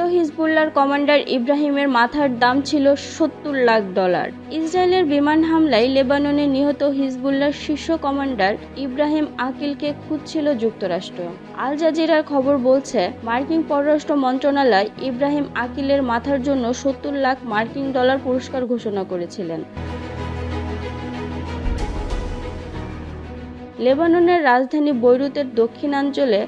হিজবুল্লার কমান্ডার ইব্রাহিমের মাথার দাম ছিল সত্তর লাখ ডলার। ইসরায়েলের বিমান হামলায় লেবাননে নিহত হিজবুল্লার শীর্ষ কমান্ডার ইব্রাহিম আকিলকে খুঁজছিল যুক্তরাষ্ট্র। আল জাজিরার খবর বলছে, মার্কিন পররাষ্ট্র মন্ত্রণালয় ইব্রাহিম আকিলের মাথার জন্য সত্তর লাখ মার্কিন ডলার পুরস্কার ঘোষণা করেছিলেন। লেবাননের রাজধানী বৈরুতের দক্ষিণাঞ্চলে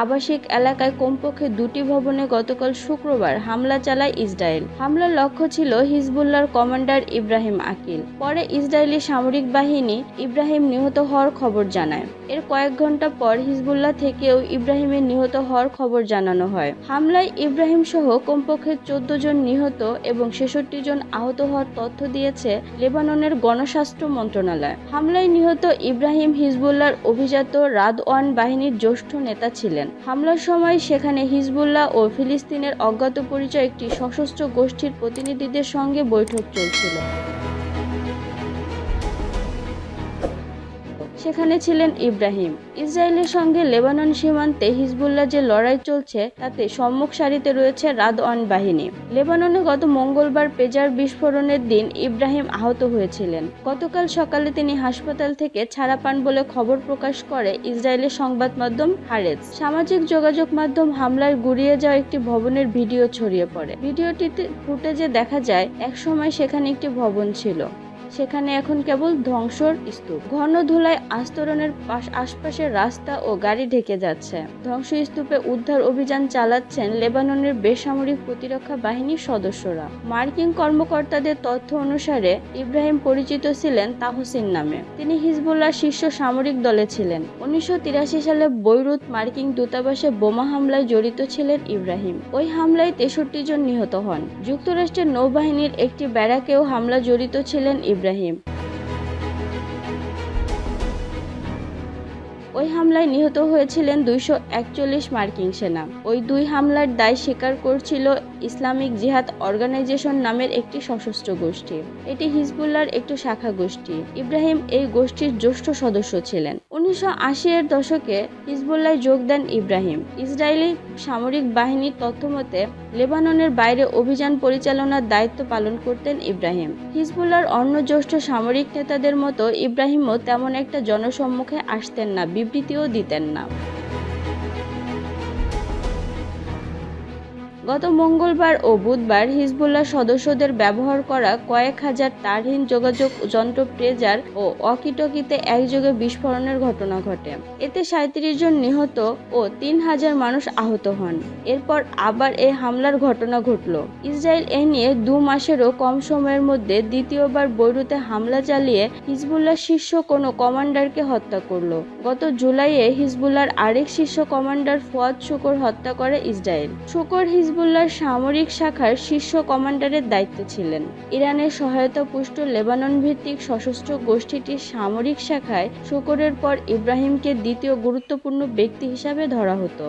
আবাসিক এলাকায় কমপক্ষে দুটি ভবনে গতকাল শুক্রবার হামলা চালায় ইসরায়েল। হামলার লক্ষ্য ছিল হিজবুল্লার কমান্ডার ইব্রাহিম আকিল। পরে ইসরায়েলি সামরিক বাহিনী ইব্রাহিম নিহত হওয়ার খবর জানায়। এর কয়েক ঘণ্টা পর হিজবুল্লাহ থেকেও ইব্রাহিমের নিহত হওয়ার খবর জানানো হয়। হামলায় ইব্রাহিম সহ কমপক্ষে চোদ্দ জন নিহত এবং ছেষট্টি জন আহত হওয়ার তথ্য দিয়েছে লেবাননের গণস্বাস্থ্য মন্ত্রণালয়। হামলায় নিহত ইব্রাহিম হিজবুল্লাহর অভিজাত রাদওয়ান বাহিনীর জ্যেষ্ঠ নেতা ছিলেন। হামলার সময় সেখানে হিজবুল্লাহ ও ফিলিস্তিনের অজ্ঞাত পরিচয় একটি সশস্ত্র গোষ্ঠীর প্রতিনিধিদের সঙ্গে বৈঠক চলছিল। সেখানে ছিলেন ইব্রাহিম। ইসরায়েলের সঙ্গে লেবানন সীমান্তে হিজবুল্লাহ যে লড়াই চলছে, তাতে সম্মুখ সারিতে রয়েছে রাদওয়ান বাহিনী। লেবাননে গত মঙ্গলবার পেজার বিস্ফোরণের দিন ইব্রাহিম আহত হয়েছিলেন। গতকাল সকালে তিনি হাসপাতাল থেকে ছাড়া পান বলে খবর প্রকাশ করে ইসরায়েলের সংবাদ মাধ্যম হারেজ। সামাজিক যোগাযোগ মাধ্যম হামলায় গুড়িয়ে যাওয়া একটি ভবনের ভিডিও ছড়িয়ে পড়ে। ভিডিওটিতে ফুটেজে দেখা যায়, একসময় সেখানে একটি ভবন ছিল। সেখানে এখন কেবল ধ্বংসর স্তূপ। ঘন ধুলায় আস্তরণের পাশ আশপাশের রাস্তা ও গাড়ি ঢেকে যাচ্ছে। ধ্বংসস্তূপে উদ্ধার অভিযান চালাচ্ছেন লেবাননের বেসামরিক প্রতিরক্ষা বাহিনীর সদস্যরা। মার্কিন কর্মকর্তাদের তথ্য অনুসারে ইব্রাহিম পরিচিত ছিলেন তাহসিন নামে। তিনি হিজবুল্লাহ শীর্ষ সামরিক দলে ছিলেন। উনিশশো তিরাশি সালে বৈরুত মার্কিন দূতাবাসে বোমা হামলায় জড়িত ছিলেন ইব্রাহিম। ওই হামলায় তেষট্টি জন নিহত হন। যুক্তরাষ্ট্রের নৌবাহিনীর একটি ব্যারাকেও হামলা জড়িত ছিলেন ইব্রাহিম। ওই হামলায় নিহত হয়েছিলেন দুইশো একচল্লিশ মার্কিন সেনা। ওই দুই হামলার দায় স্বীকার করছিল ইসলামিক জিহাদ অর্গানাইজেশন নামের একটি সশস্ত্র গোষ্ঠী। এটি হিজবুল্লার একটি শাখা গোষ্ঠী। ইব্রাহিম এই গোষ্ঠীর জ্যেষ্ঠ সদস্য ছিলেন। উনিশশো আশি এর দশকে হিজবুল্লায় যোগ দেন ইব্রাহিম। ইসরায়েলি সামরিক বাহিনীর তথ্যমতে লেবাননের বাইরে অভিযান পরিচালনার দায়িত্ব পালন করতেন ইব্রাহিম। হিজবুল্লার অন্য জ্যেষ্ঠ সামরিক নেতাদের মতো ইব্রাহিমও তেমন একটা জনসম্মুখে আসতেন না, বিবৃতিও দিতেন না। গত মঙ্গলবার ও বুধবার হিজবুল্লাহ সদস্যদের ব্যবহার করা কয়েক হাজার তারহীন যোগাযোগ যন্ত্র প্রেজার ও অকিটকিতে একযোগে বিস্ফোরণের ঘটনা ঘটে। এতে সাঁত্রিশ জন নিহত ও তিন হাজার মানুষ আহত হন। এরপর আবার এই হামলার ঘটনা ঘটল। ইসরায়েল এ নিয়ে দু মাসেরও কম সময়ের মধ্যে দ্বিতীয়বার বৈরুতে হামলা চালিয়ে হিজবুল্লাহ শীর্ষ কোনো কমান্ডারকে হত্যা করল। গত জুলাইয়ে হিজবুল্লার আরেক শীর্ষ কমান্ডার ফুয়াদ শুকর হত্যা করে ইসরায়েল। শুকর হিজবুল্লার সামরিক শাখার শীর্ষ কমান্ডারের দায়িত্বে ছিলেন। ইরানের সহায়তা পুষ্ট লেবানন ভিত্তিক সশস্ত্র গোষ্ঠীটির সামরিক শাখায় শুকরের পর ইব্রাহিমকে দ্বিতীয় গুরুত্বপূর্ণ ব্যক্তি হিসাবে ধরা হতো।